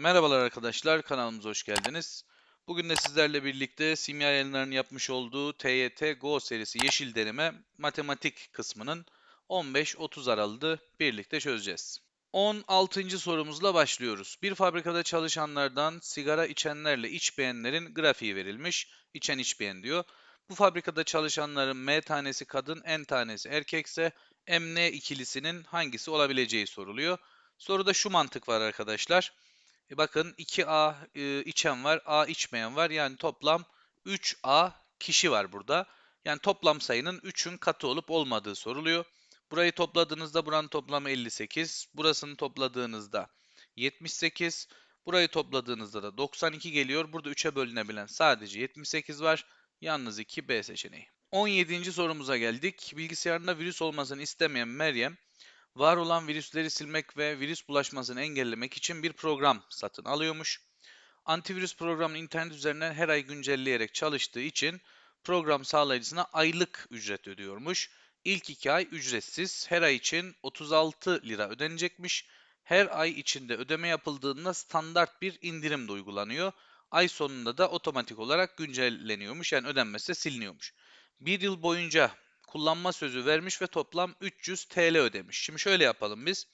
Merhabalar arkadaşlar, kanalımıza hoş geldiniz. Bugün de sizlerle birlikte Simya Yayınları'nın yapmış olduğu TYT Go serisi Yeşil Deneme matematik kısmının 15-30 aralığı birlikte çözeceğiz. 16. sorumuzla başlıyoruz. Bir fabrikada çalışanlardan sigara içenlerle içmeyenlerin grafiği verilmiş. İçen içmeyen diyor. Bu fabrikada çalışanların M tanesi kadın, N tanesi erkekse MN ikilisinin hangisi olabileceği soruluyor. Soruda şu mantık var arkadaşlar. E bakın 2A e, içen var, A içmeyen var. Yani toplam 3A kişi var burada. Yani toplam sayının 3'ün katı olup olmadığı soruluyor. Burayı topladığınızda buranın toplamı 58. Burasını topladığınızda 78. Burayı topladığınızda da 92 geliyor. Burada 3'e bölünebilen sadece 78 var. Yalnız 2 B seçeneği. 17. sorumuza geldik. Bilgisayarında virüs olmasını istemeyen Meryem, var olan virüsleri silmek ve virüs bulaşmasını engellemek için bir program satın alıyormuş. Antivirüs programını internet üzerinden her ay güncelleyerek çalıştığı için program sağlayıcısına aylık ücret ödüyormuş. İlk iki ay ücretsiz, her ay için 36 lira ödenecekmiş. Her ay içinde ödeme yapıldığında standart bir indirim de uygulanıyor. Ay sonunda da otomatik olarak güncelleniyormuş yani ödenmezse siliniyormuş. Bir yıl boyunca kullanma sözü vermiş ve toplam 300 TL ödemiş. Şimdi şöyle yapalım biz.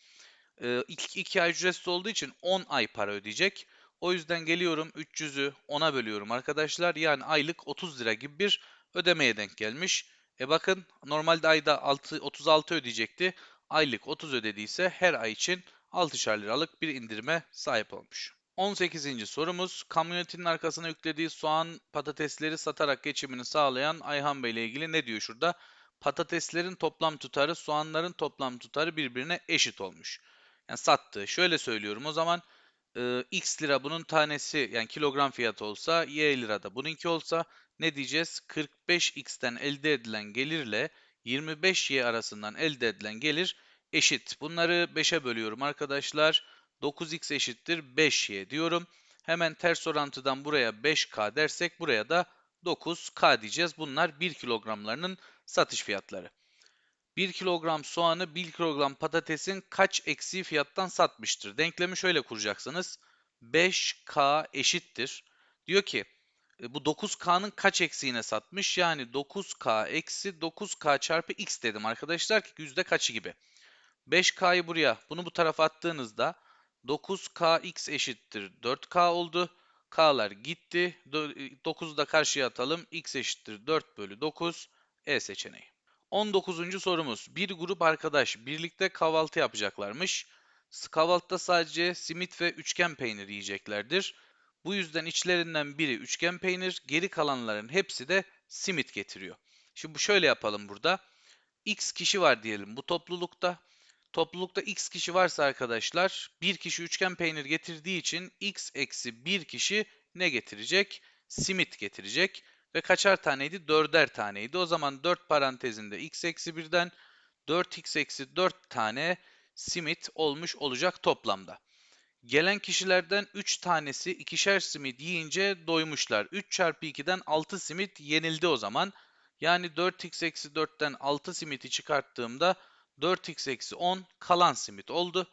Ee, ilk 2 ay ücretsiz olduğu için 10 ay para ödeyecek. O yüzden geliyorum 300'ü 10'a bölüyorum arkadaşlar. Yani aylık 30 lira gibi bir ödemeye denk gelmiş. E bakın normalde ayda 6, 36 ödeyecekti. Aylık 30 ödediyse her ay için 6'şar liralık bir indirime sahip olmuş. 18. sorumuz, kamyonetin arkasına yüklediği soğan patatesleri satarak geçimini sağlayan Ayhan Bey ile ilgili ne diyor şurada? Patateslerin toplam tutarı, soğanların toplam tutarı birbirine eşit olmuş. Yani sattı. Şöyle söylüyorum o zaman e, x lira bunun tanesi yani kilogram fiyatı olsa y lira da bununki olsa ne diyeceğiz? 45x'ten elde edilen gelirle 25y arasından elde edilen gelir eşit. Bunları 5'e bölüyorum arkadaşlar. 9x eşittir 5y diyorum. Hemen ters orantıdan buraya 5k dersek buraya da 9k diyeceğiz. Bunlar 1 kilogramlarının satış fiyatları. 1 kilogram soğanı 1 kilogram patatesin kaç eksi fiyattan satmıştır? Denklemi şöyle kuracaksınız. 5k eşittir. Diyor ki e, bu 9k'nın kaç eksiğine satmış? Yani 9k eksi 9k çarpı x dedim arkadaşlar ki yüzde kaçı gibi. 5k'yı buraya bunu bu tarafa attığınızda 9kx eşittir 4k oldu. K'lar gitti. 9'u e, da karşıya atalım. x eşittir 4 bölü 9. E seçeneği. 19. sorumuz. Bir grup arkadaş birlikte kahvaltı yapacaklarmış. Kahvaltıda sadece simit ve üçgen peynir yiyeceklerdir. Bu yüzden içlerinden biri üçgen peynir, geri kalanların hepsi de simit getiriyor. Şimdi şöyle yapalım burada. X kişi var diyelim bu toplulukta. Toplulukta x kişi varsa arkadaşlar bir kişi üçgen peynir getirdiği için x eksi bir kişi ne getirecek? Simit getirecek. Ve kaçar taneydi? Dörder taneydi. O zaman 4 parantezinde x eksi 1'den 4x eksi 4 tane simit olmuş olacak toplamda. Gelen kişilerden 3 tanesi ikişer simit yiyince doymuşlar. 3 çarpı 2'den 6 simit yenildi o zaman. Yani 4x eksi 4'ten 6 simiti çıkarttığımda 4x eksi 10 kalan simit oldu.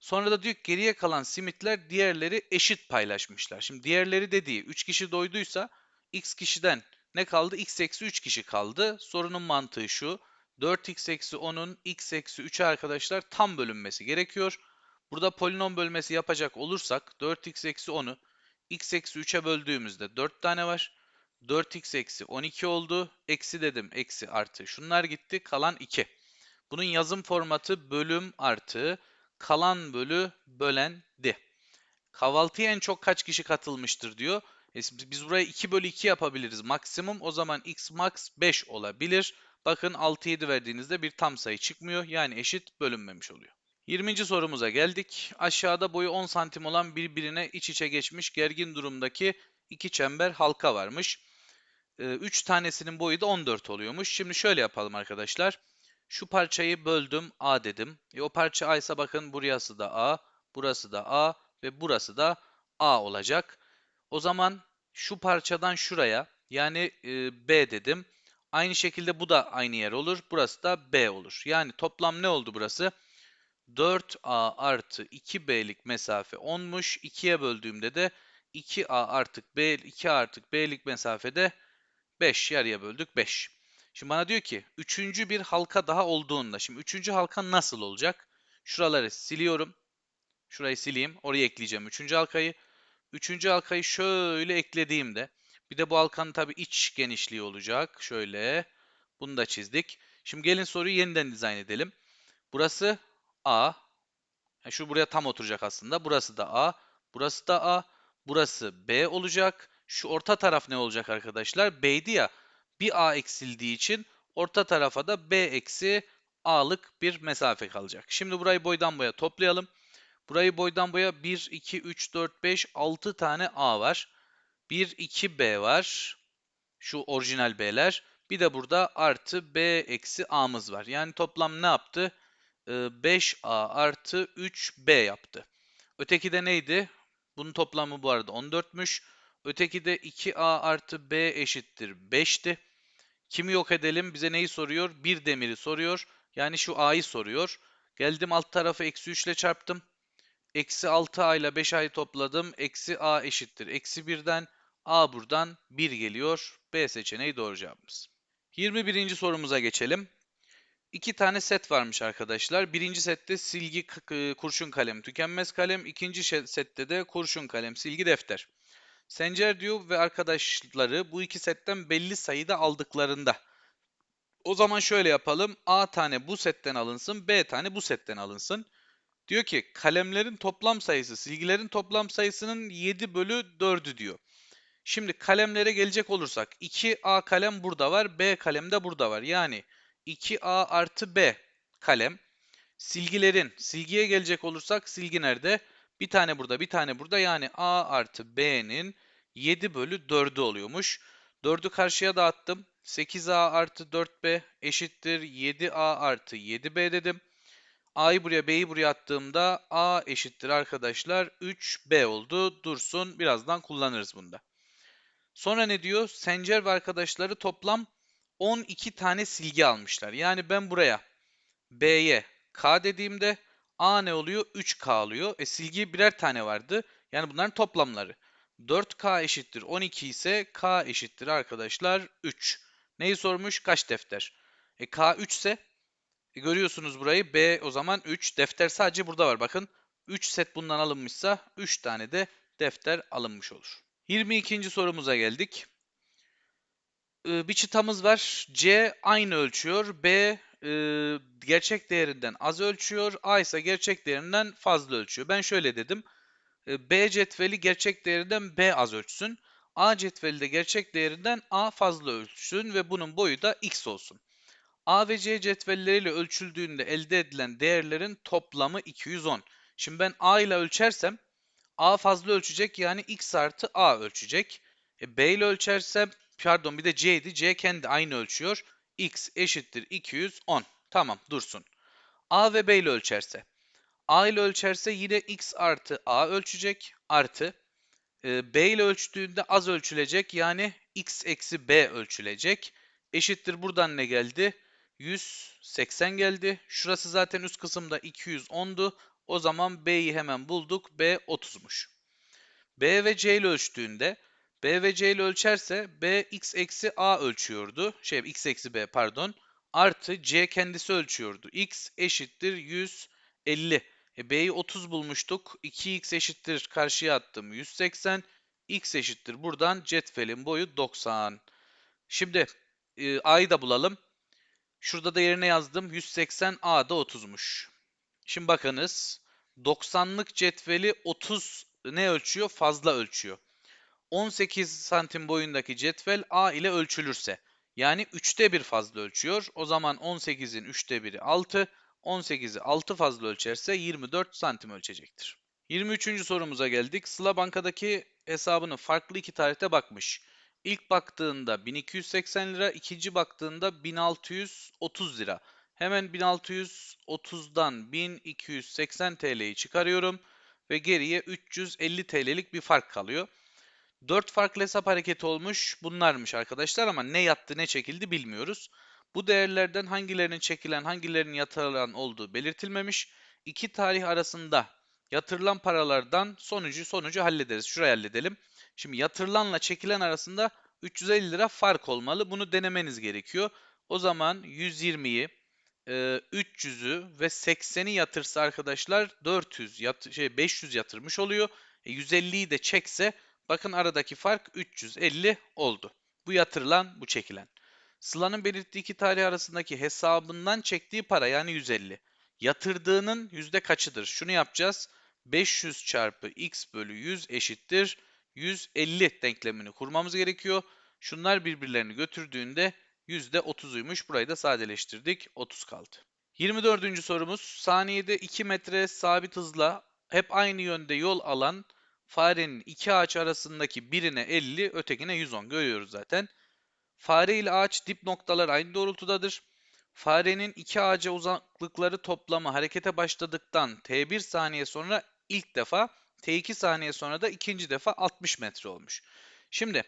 Sonra da diyor ki geriye kalan simitler diğerleri eşit paylaşmışlar. Şimdi diğerleri dediği 3 kişi doyduysa x kişiden ne kaldı? x eksi 3 kişi kaldı. Sorunun mantığı şu. 4x eksi 10'un x eksi 3'e arkadaşlar tam bölünmesi gerekiyor. Burada polinom bölmesi yapacak olursak 4x eksi 10'u x eksi 3'e böldüğümüzde 4 tane var. 4x eksi 12 oldu. Eksi dedim eksi artı. Şunlar gitti kalan 2. Bunun yazım formatı bölüm artı kalan bölü bölendi. Kahvaltıya en çok kaç kişi katılmıştır diyor. E biz buraya 2 bölü 2 yapabiliriz maksimum. O zaman x max 5 olabilir. Bakın 6 7 verdiğinizde bir tam sayı çıkmıyor. Yani eşit bölünmemiş oluyor. 20. sorumuza geldik. Aşağıda boyu 10 santim olan birbirine iç içe geçmiş gergin durumdaki iki çember halka varmış. 3 ee, tanesinin boyu da 14 oluyormuş. Şimdi şöyle yapalım arkadaşlar. Şu parçayı böldüm A dedim. E o parça A ise bakın burası da A, burası da A ve burası da A olacak. O zaman şu parçadan şuraya yani e, B dedim. Aynı şekilde bu da aynı yer olur. Burası da B olur. Yani toplam ne oldu burası? 4a artı 2b'lik mesafe 10'muş. 2'ye böldüğümde de 2a artık b 2 artık b'lik mesafede 5 yarıya böldük 5. Şimdi bana diyor ki üçüncü bir halka daha olduğunda şimdi üçüncü halka nasıl olacak? Şuraları siliyorum. Şurayı sileyim. Oraya ekleyeceğim üçüncü halkayı. Üçüncü halkayı şöyle eklediğimde bir de bu halkanın tabii iç genişliği olacak. Şöyle bunu da çizdik. Şimdi gelin soruyu yeniden dizayn edelim. Burası A. Yani şu buraya tam oturacak aslında. Burası da A. Burası da A. Burası B olacak. Şu orta taraf ne olacak arkadaşlar? B'ydi ya. Bir A eksildiği için orta tarafa da B eksi A'lık bir mesafe kalacak. Şimdi burayı boydan boya toplayalım. Burayı boydan boya 1, 2, 3, 4, 5, 6 tane A var. 1, 2 B var. Şu orijinal B'ler. Bir de burada artı B eksi A'mız var. Yani toplam ne yaptı? 5A artı 3B yaptı. Öteki de neydi? Bunun toplamı bu arada 14'müş. Öteki de 2A artı B eşittir 5'ti. Kimi yok edelim? Bize neyi soruyor? Bir demiri soruyor. Yani şu A'yı soruyor. Geldim alt tarafı eksi 3 ile çarptım. Eksi 6A ile 5A'yı topladım. Eksi A eşittir. Eksi 1'den A buradan 1 geliyor. B seçeneği doğru cevabımız. 21. sorumuza geçelim. İki tane set varmış arkadaşlar. Birinci sette silgi, kurşun kalem, tükenmez kalem. İkinci sette de kurşun kalem, silgi, defter. Sencer diyor ve arkadaşları bu iki setten belli sayıda aldıklarında. O zaman şöyle yapalım. A tane bu setten alınsın, B tane bu setten alınsın. Diyor ki kalemlerin toplam sayısı silgilerin toplam sayısının 7 bölü 4'ü diyor. Şimdi kalemlere gelecek olursak 2A kalem burada var, B kalem de burada var. Yani 2A artı B kalem. Silgilerin, silgiye gelecek olursak silgi nerede? Bir tane burada, bir tane burada. Yani A artı B'nin 7 bölü 4'ü oluyormuş. 4'ü karşıya dağıttım. 8A artı 4B eşittir 7A artı 7B dedim. A'yı buraya B'yi buraya attığımda A eşittir arkadaşlar 3B oldu. Dursun birazdan kullanırız bunda. Sonra ne diyor? Sencer ve arkadaşları toplam 12 tane silgi almışlar. Yani ben buraya B'ye K dediğimde A ne oluyor? 3K alıyor. E silgi birer tane vardı. Yani bunların toplamları. 4K eşittir 12 ise K eşittir arkadaşlar 3. Neyi sormuş? Kaç defter? E K 3 ise e görüyorsunuz burayı. B o zaman 3. Defter sadece burada var. Bakın 3 set bundan alınmışsa 3 tane de defter alınmış olur. 22. sorumuza geldik. Bir çıtamız var. C aynı ölçüyor. B e, gerçek değerinden az ölçüyor. A ise gerçek değerinden fazla ölçüyor. Ben şöyle dedim. E, B cetveli gerçek değerinden B az ölçsün. A cetveli de gerçek değerinden A fazla ölçsün ve bunun boyu da x olsun. A ve C cetvelleriyle ölçüldüğünde elde edilen değerlerin toplamı 210. Şimdi ben A ile ölçersem A fazla ölçecek yani x artı A ölçecek. E, B ile ölçersem pardon bir de C'ydi. C kendi aynı ölçüyor. X eşittir 210. Tamam dursun. A ve B ile ölçerse. A ile ölçerse yine X artı A ölçecek. Artı e, B ile ölçtüğünde az ölçülecek. Yani X eksi B ölçülecek. Eşittir buradan ne geldi? 180 geldi. Şurası zaten üst kısımda 210'du. O zaman B'yi hemen bulduk. B 30'muş. B ve C ile ölçtüğünde B ve C ile ölçerse B x eksi A ölçüyordu. Şey x eksi B pardon. Artı C kendisi ölçüyordu. x eşittir 150. E, B'yi 30 bulmuştuk. 2x eşittir karşıya attım 180. x eşittir buradan cetvelin boyu 90. Şimdi e, A'yı da bulalım. Şurada da yerine yazdım. 180 A da 30'muş. Şimdi bakınız. 90'lık cetveli 30 ne ölçüyor? Fazla ölçüyor. 18 santim boyundaki cetvel A ile ölçülürse yani 3'te 1 fazla ölçüyor. O zaman 18'in 3'te 1'i 6. 18'i 6 fazla ölçerse 24 santim ölçecektir. 23. sorumuza geldik. Sıla bankadaki hesabını farklı iki tarihte bakmış. İlk baktığında 1280 lira, ikinci baktığında 1630 lira. Hemen 1630'dan 1280 TL'yi çıkarıyorum ve geriye 350 TL'lik bir fark kalıyor. 4 farklı hesap hareketi olmuş bunlarmış arkadaşlar ama ne yattı ne çekildi bilmiyoruz. Bu değerlerden hangilerinin çekilen hangilerinin yatırılan olduğu belirtilmemiş. iki tarih arasında yatırılan paralardan sonucu sonucu hallederiz. Şurayı halledelim. Şimdi yatırılanla çekilen arasında 350 lira fark olmalı. Bunu denemeniz gerekiyor. O zaman 120'yi, e, 300'ü ve 80'i yatırsa arkadaşlar 400 yat şey 500 yatırmış oluyor. E, 150'yi de çekse bakın aradaki fark 350 oldu. Bu yatırılan, bu çekilen. Sıla'nın belirttiği iki tarih arasındaki hesabından çektiği para yani 150. Yatırdığının yüzde kaçıdır? Şunu yapacağız. 500 çarpı x bölü 100 eşittir 150 denklemini kurmamız gerekiyor. Şunlar birbirlerini götürdüğünde %30'uymuş. Burayı da sadeleştirdik. 30 kaldı. 24. sorumuz. Saniyede 2 metre sabit hızla hep aynı yönde yol alan farenin iki ağaç arasındaki birine 50, ötekine 110 görüyoruz zaten. Fare ile ağaç dip noktalar aynı doğrultudadır. Farenin iki ağaca uzaklıkları toplamı harekete başladıktan t1 saniye sonra ilk defa, t2 saniye sonra da ikinci defa 60 metre olmuş. Şimdi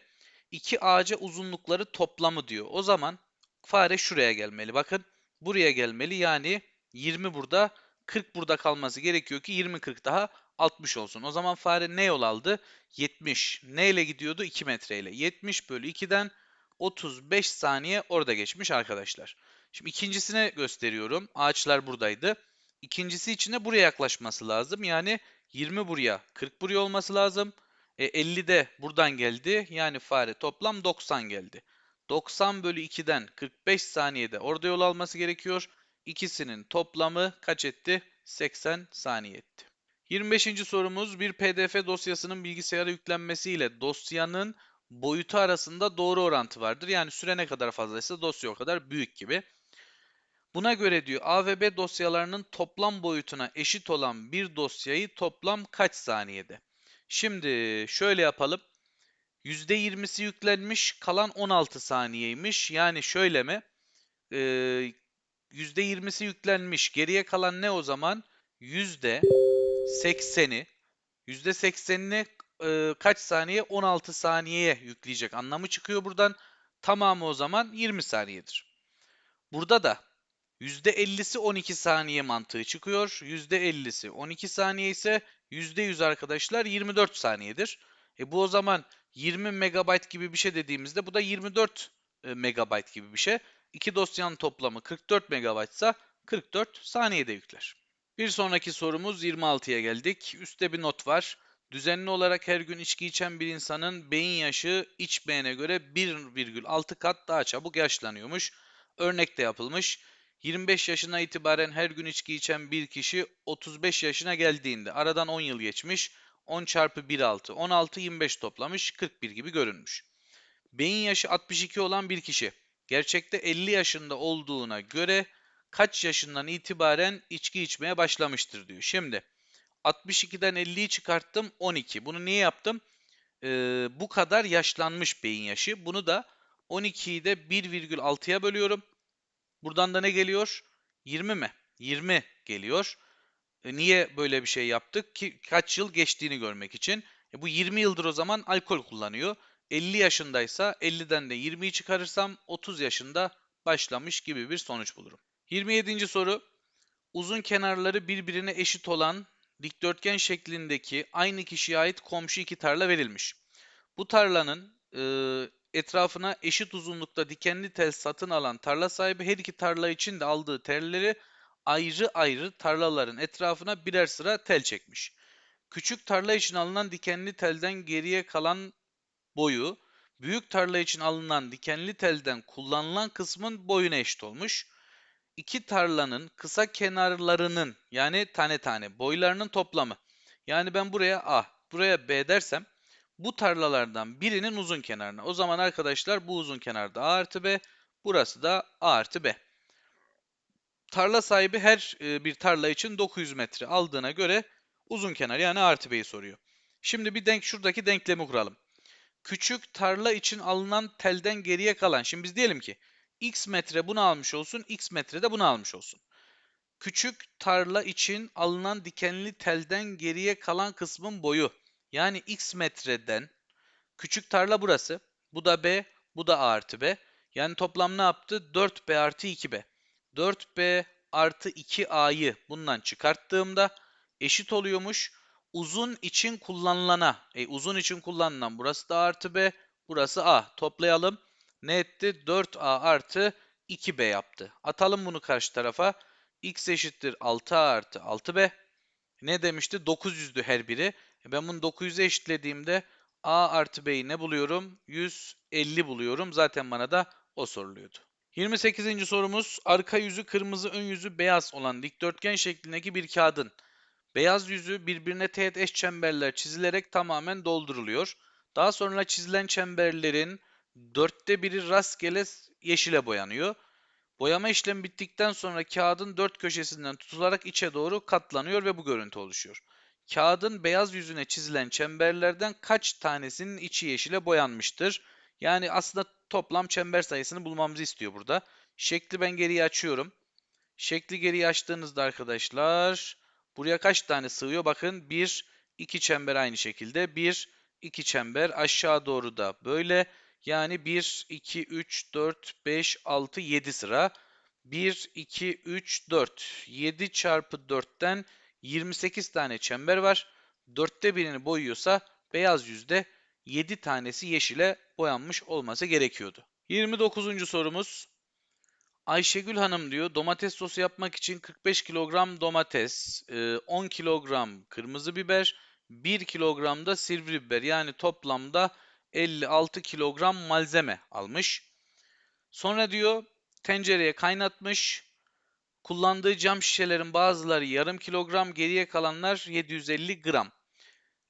iki ağaca uzunlukları toplamı diyor. O zaman fare şuraya gelmeli. Bakın buraya gelmeli. Yani 20 burada, 40 burada kalması gerekiyor ki 20 40 daha 60 olsun. O zaman fare ne yol aldı? 70. Neyle gidiyordu? 2 metreyle. 70 bölü 2'den 35 saniye orada geçmiş arkadaşlar. Şimdi ikincisine gösteriyorum. Ağaçlar buradaydı. İkincisi için de buraya yaklaşması lazım. Yani 20 buraya, 40 buraya olması lazım. E, 50 de buradan geldi. Yani fare toplam 90 geldi. 90 bölü 2'den 45 saniyede orada yol alması gerekiyor. İkisinin toplamı kaç etti? 80 saniye etti. 25. sorumuz bir pdf dosyasının bilgisayara yüklenmesiyle dosyanın boyutu arasında doğru orantı vardır. Yani süre ne kadar fazlaysa dosya o kadar büyük gibi. Buna göre diyor A ve B dosyalarının toplam boyutuna eşit olan bir dosyayı toplam kaç saniyede? Şimdi şöyle yapalım. %20'si yüklenmiş, kalan 16 saniyeymiş. Yani şöyle mi? Ee, %20'si yüklenmiş, geriye kalan ne o zaman? %80'i. %80'ini e, kaç saniye? 16 saniyeye yükleyecek anlamı çıkıyor buradan. Tamamı o zaman 20 saniyedir. Burada da %50'si 12 saniye mantığı çıkıyor. %50'si 12 saniye ise %100 arkadaşlar 24 saniyedir. E bu o zaman 20 megabayt gibi bir şey dediğimizde bu da 24 e, megabayt gibi bir şey. İki dosyanın toplamı 44 megabaytsa 44 saniyede yükler. Bir sonraki sorumuz 26'ya geldik. Üste bir not var. Düzenli olarak her gün içki içen bir insanın beyin yaşı iç beyne göre 1,6 kat daha çabuk yaşlanıyormuş. Örnek de yapılmış. 25 yaşına itibaren her gün içki içen bir kişi 35 yaşına geldiğinde aradan 10 yıl geçmiş. 10 çarpı 1 6. 16 25 toplamış 41 gibi görünmüş. Beyin yaşı 62 olan bir kişi gerçekte 50 yaşında olduğuna göre kaç yaşından itibaren içki içmeye başlamıştır diyor. Şimdi 62'den 50'yi çıkarttım 12. Bunu niye yaptım? Ee, bu kadar yaşlanmış beyin yaşı. Bunu da 12'yi de 1,6'ya bölüyorum. Buradan da ne geliyor? 20 mi? 20 geliyor. E niye böyle bir şey yaptık? Ki kaç yıl geçtiğini görmek için. E bu 20 yıldır o zaman alkol kullanıyor. 50 yaşındaysa 50'den de 20'yi çıkarırsam 30 yaşında başlamış gibi bir sonuç bulurum. 27. soru. Uzun kenarları birbirine eşit olan dikdörtgen şeklindeki aynı kişiye ait komşu iki tarla verilmiş. Bu tarlanın e, etrafına eşit uzunlukta dikenli tel satın alan tarla sahibi her iki tarla için de aldığı telleri ayrı ayrı tarlaların etrafına birer sıra tel çekmiş. Küçük tarla için alınan dikenli telden geriye kalan boyu, büyük tarla için alınan dikenli telden kullanılan kısmın boyuna eşit olmuş. İki tarlanın kısa kenarlarının yani tane tane boylarının toplamı. Yani ben buraya A, buraya B dersem bu tarlalardan birinin uzun kenarına. O zaman arkadaşlar bu uzun kenarda A artı B, burası da A artı B. Tarla sahibi her e, bir tarla için 900 metre aldığına göre uzun kenar yani A artı B'yi soruyor. Şimdi bir denk şuradaki denklemi kuralım. Küçük tarla için alınan telden geriye kalan. Şimdi biz diyelim ki x metre bunu almış olsun, x metre de bunu almış olsun. Küçük tarla için alınan dikenli telden geriye kalan kısmın boyu. Yani x metreden küçük tarla burası. Bu da b, bu da a artı b. Yani toplam ne yaptı? 4b artı 2b. 4b artı 2A'yı bundan çıkarttığımda eşit oluyormuş. Uzun için kullanılana, e, uzun için kullanılan burası da artı B, burası A. Toplayalım. Ne etti? 4A artı 2B yaptı. Atalım bunu karşı tarafa. X eşittir 6A artı 6B. Ne demişti? 900'dü her biri. E ben bunu 900'e eşitlediğimde A artı B'yi ne buluyorum? 150 buluyorum. Zaten bana da o soruluyordu. 28. sorumuz arka yüzü kırmızı ön yüzü beyaz olan dikdörtgen şeklindeki bir kağıdın beyaz yüzü birbirine teğet eş çemberler çizilerek tamamen dolduruluyor. Daha sonra çizilen çemberlerin dörtte biri rastgele yeşile boyanıyor. Boyama işlemi bittikten sonra kağıdın dört köşesinden tutularak içe doğru katlanıyor ve bu görüntü oluşuyor. Kağıdın beyaz yüzüne çizilen çemberlerden kaç tanesinin içi yeşile boyanmıştır? Yani aslında toplam çember sayısını bulmamızı istiyor burada. Şekli ben geriye açıyorum. Şekli geriye açtığınızda arkadaşlar buraya kaç tane sığıyor? Bakın 1, 2 çember aynı şekilde. 1, 2 çember aşağı doğru da böyle. Yani 1, 2, 3, 4, 5, 6, 7 sıra. 1, 2, 3, 4. 7 çarpı 4'ten 28 tane çember var. Dörtte birini boyuyorsa beyaz yüzde 7 tanesi yeşile boyanmış olması gerekiyordu. 29. sorumuz. Ayşegül Hanım diyor domates sosu yapmak için 45 kilogram domates, 10 kilogram kırmızı biber, 1 kilogram da sivri biber yani toplamda 56 kilogram malzeme almış. Sonra diyor tencereye kaynatmış. Kullandığı cam şişelerin bazıları yarım kilogram, geriye kalanlar 750 gram.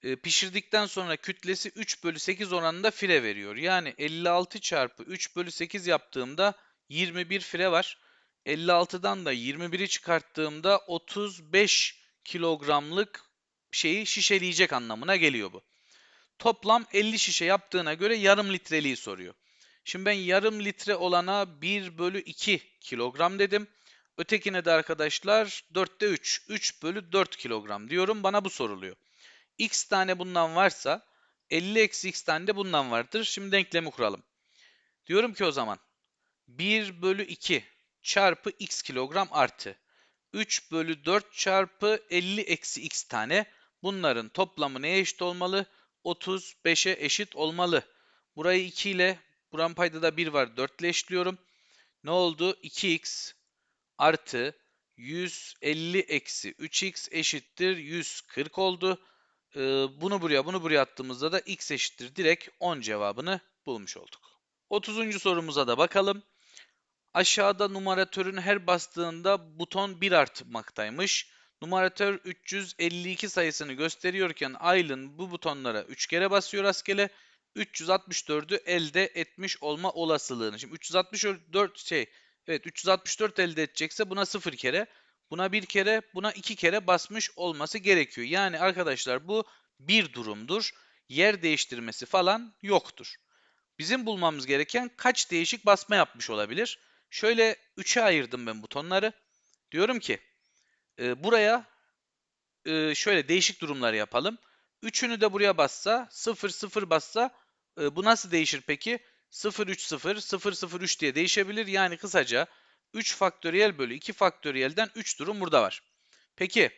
E, pişirdikten sonra kütlesi 3 bölü 8 oranında fire veriyor. Yani 56 çarpı 3 bölü 8 yaptığımda 21 fire var. 56'dan da 21'i çıkarttığımda 35 kilogramlık şeyi şişeleyecek anlamına geliyor bu. Toplam 50 şişe yaptığına göre yarım litreliği soruyor. Şimdi ben yarım litre olana 1 bölü 2 kilogram dedim. Ötekine de arkadaşlar 4'te 3. 3 bölü 4 kilogram diyorum. Bana bu soruluyor. X tane bundan varsa 50 eksi X tane de bundan vardır. Şimdi denklemi kuralım. Diyorum ki o zaman 1 bölü 2 çarpı X kilogram artı 3 bölü 4 çarpı 50 eksi X tane. Bunların toplamı neye eşit olmalı? 35'e eşit olmalı. Burayı 2 ile, buranın payda da 1 var. 4 ile eşitliyorum. Ne oldu? 2x artı 150 eksi 3x eşittir 140 oldu. Ee, bunu buraya bunu buraya attığımızda da x eşittir direkt 10 cevabını bulmuş olduk. 30. sorumuza da bakalım. Aşağıda numaratörün her bastığında buton 1 artmaktaymış. Numaratör 352 sayısını gösteriyorken Aylin bu butonlara 3 kere basıyor rastgele. 364'ü elde etmiş olma olasılığını. Şimdi 364 şey evet 364 elde edecekse buna 0 kere, buna 1 kere, buna 2 kere basmış olması gerekiyor. Yani arkadaşlar bu bir durumdur. Yer değiştirmesi falan yoktur. Bizim bulmamız gereken kaç değişik basma yapmış olabilir? Şöyle 3'e ayırdım ben butonları. Diyorum ki e, buraya e, şöyle değişik durumlar yapalım. Üçünü de buraya bassa, 0 0 bassa e, bu nasıl değişir peki? 0 3 0 0 0 3 diye değişebilir. Yani kısaca 3 faktöriyel bölü 2 faktöriyelden 3 durum burada var. Peki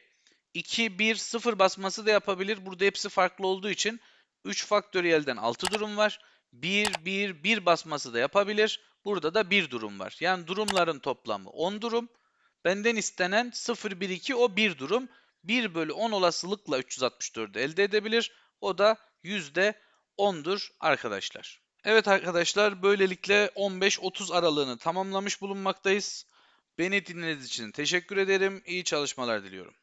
2 1 0 basması da yapabilir. Burada hepsi farklı olduğu için 3 faktöriyelden 6 durum var. 1 1 1 basması da yapabilir. Burada da 1 durum var. Yani durumların toplamı 10 durum. Benden istenen 0 1 2 o 1 durum. 1 bölü 10 olasılıkla 364'ü elde edebilir. O da %10'dur arkadaşlar. Evet arkadaşlar böylelikle 15-30 aralığını tamamlamış bulunmaktayız. Beni dinlediğiniz için teşekkür ederim. İyi çalışmalar diliyorum.